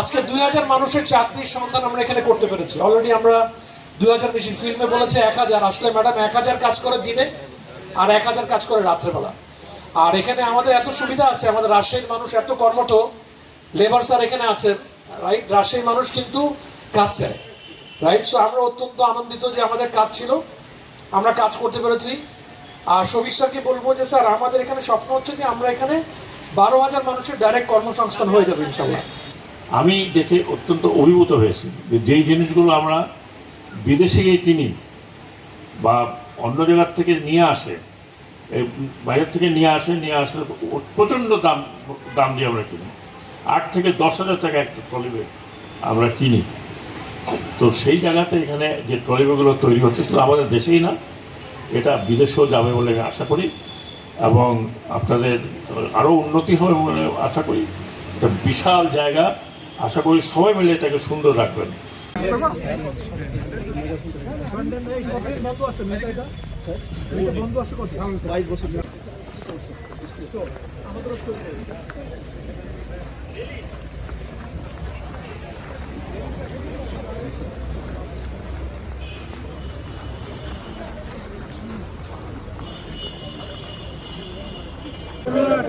আজকে দুই হাজার মানুষের চাকরির সন্ধান আমরা এখানে করতে পেরেছি। অলরেডি আমরা দুই হাজার বেশি ফিল্মে বলেছে এক হাজার। আসলে ম্যাডাম এক হাজার কাজ করে দিনে আর এক হাজার কাজ করে রাত্রেবেলা। আর এখানে আমাদের এত সুবিধা আছে, আমাদের রাজশাহীর মানুষ এত কর্মঠ লেবার স্যার এখানে আছেন রাইট রাজশাহীর মানুষ কিন্তু কাজ চায় রাইট সো আমরা অত্যন্ত আনন্দিত যে আমাদের কাজ ছিল, আমরা কাজ করতে পেরেছি। আর শফিক স্যারকে বলব যে, স্যার, আমাদের এখানে স্বপ্ন হচ্ছে যে আমরা এখানে বারো হাজার মানুষের ডাইরেক্ট কর্মসংস্থান হয়ে যাবে ইনশাল্লাহ আমি দেখে অত্যন্ত অভিভূত হয়েছি যে যেই জিনিসগুলো আমরা বিদেশে গিয়ে কিনি বা অন্য জায়গার থেকে নিয়ে আসে বাইরের থেকে নিয়ে আসে, নিয়ে আসলে প্রচণ্ড দাম দাম দিয়ে আমরা কিনি। আট থেকে দশ হাজার টাকা একটা ট্রলি ব্যাগ আমরা কিনি। তো সেই জায়গাতে এখানে যে ট্রলি ব্যাগগুলো তৈরি হচ্ছে শুধু আমাদের দেশেই না, এটা বিদেশেও যাবে বলে আশা করি এবং আপনাদের আরও উন্নতি হবে বলে আশা করি। এটা বিশাল জায়গা। আশা করি সবাই মিলে এটাকে সুন্দর রাখবেন।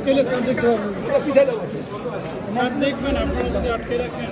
আটকেলে স্যার দেখতে দেখবেন আপনারা যদি আটকে রাখেন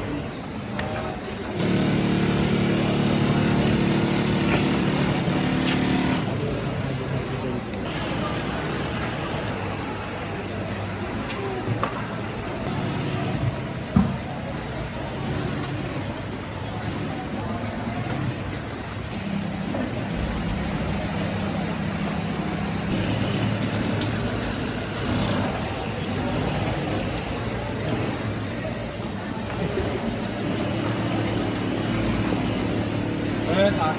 반.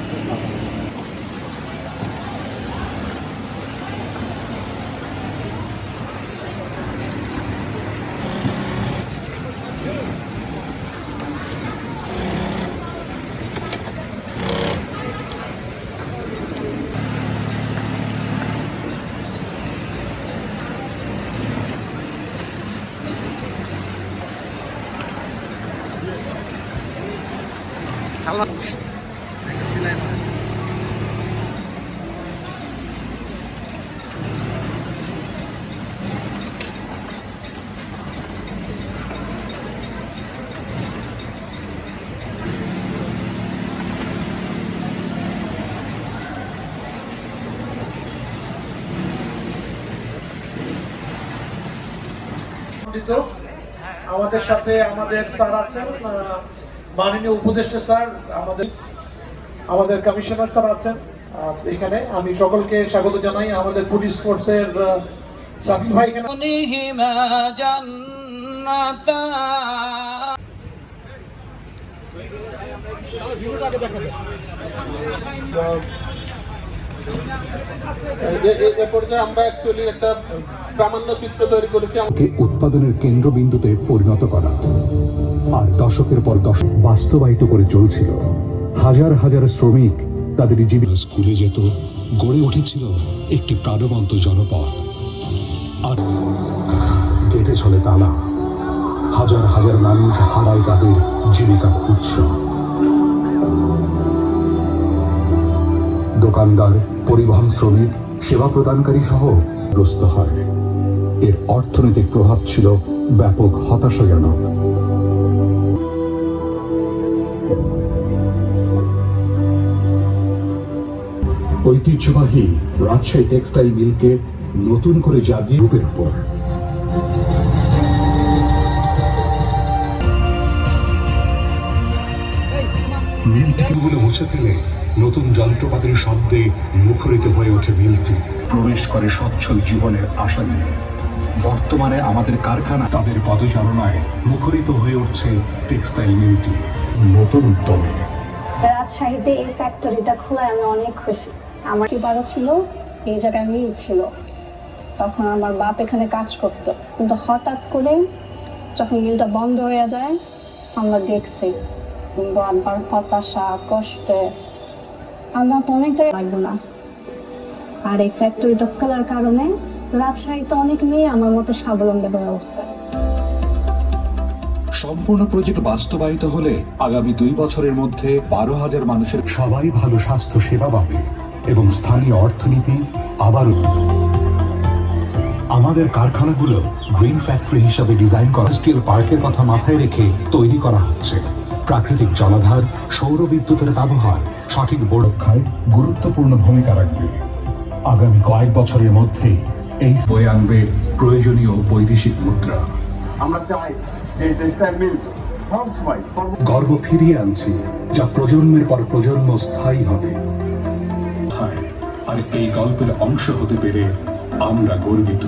잘라. আনন্দিত আমাদের সাথে আমাদের স্যার আছেন মাননীয় উপদেষ্টা স্যার আমাদের আমাদের কমিশনার স্যার আছেন। এখানে আমি সকলকে স্বাগত জানাই আমাদের পুলিশ ফোর্সের সাফি ভাই এখানে। উৎপাদনের কেন্দ্রবিন্দুতে পরিণত করা। আর দশকের পর দশক বাস্তবায়িত করে চলছিল। হাজার হাজার শ্রমিক তাদের জীবন স্কুলে যেত গড়ে উঠেছিল একটি প্রাণবন্ত জনপদ। আর গেটে চলে তালা। হাজার হাজার মানুষ হারায় তাদের জীবিকার উৎস। দোকানদার, পরিবহন শ্রমিক, সেবা প্রদানকারী সহ গ্রস্ত হয়। এর অর্থনৈতিক প্রভাব ছিল ব্যাপক হতাশাজনক। ঐতিহ্যবাহী রাজশাহী টেক্সটাইল মিলকে নতুন করে জাগিয়ে রূপের উপর। মিল থেকে বলে মুছে ফেলে নতুন যন্ত্রপাতির শব্দে মুখরিত হয়ে ওঠে মিলটি। প্রবেশ করে সচ্ছল জীবনের আশা নিয়ে। বর্তমানে আমাদের কারখানা তাদের পদচারণায় মুখরিত হয়ে উঠছে টেক্সটাইল মিলটি। নতুন উদ্যমে। রাজশাহীতে এই ফ্যাক্টরিটা খোলায় আমি অনেক খুশি। আমার কি বারো ছিল? এই জায়গায় মিল ছিল। তখন আমার বাপ এখানে কাজ করতো। কিন্তু হঠাৎ করে যখন মিলটা বন্ধ হয়ে যায় আমরা দেখছি বারবার হতাশা কষ্টে আমরা তো অনেক জায়গায় লাগবো না। আর এই ফ্যাক্টরি খোলার কারণে রাজশাহীতে অনেক মেয়ে আমার মতো স্বাবলম্বী হয়ে উঠছে। সম্পূর্ণ প্রজেক্ট বাস্তবায়িত হলে আগামী দুই বছরের মধ্যে বারো হাজার মানুষের সবাই ভালো স্বাস্থ্য সেবা পাবে এবং স্থানীয় অর্থনীতি আবারও আমাদের কারখানাগুলো গ্রিন ফ্যাক্টরি হিসাবে ডিজাইন করা স্টিল পার্কের কথা মাথায় রেখে তৈরি করা হচ্ছে। প্রাকৃতিক জলাধার সৌর বিদ্যুতের ব্যবহার সঠিক রক্ষায় গুরুত্বপূর্ণ ভূমিকা রাখবে। আগামী কয়েক বছরের মধ্যেই এই বয়ে আনবে প্রয়োজনীয় বৈদেশিক মুদ্রা। আমরা চাই যে গর্ব ফিরিয়ে আনছি যা প্রজন্মের পর প্রজন্ম স্থায়ী হবে। আর এই গল্পের অংশ হতে পেরে আমরা গর্বিত।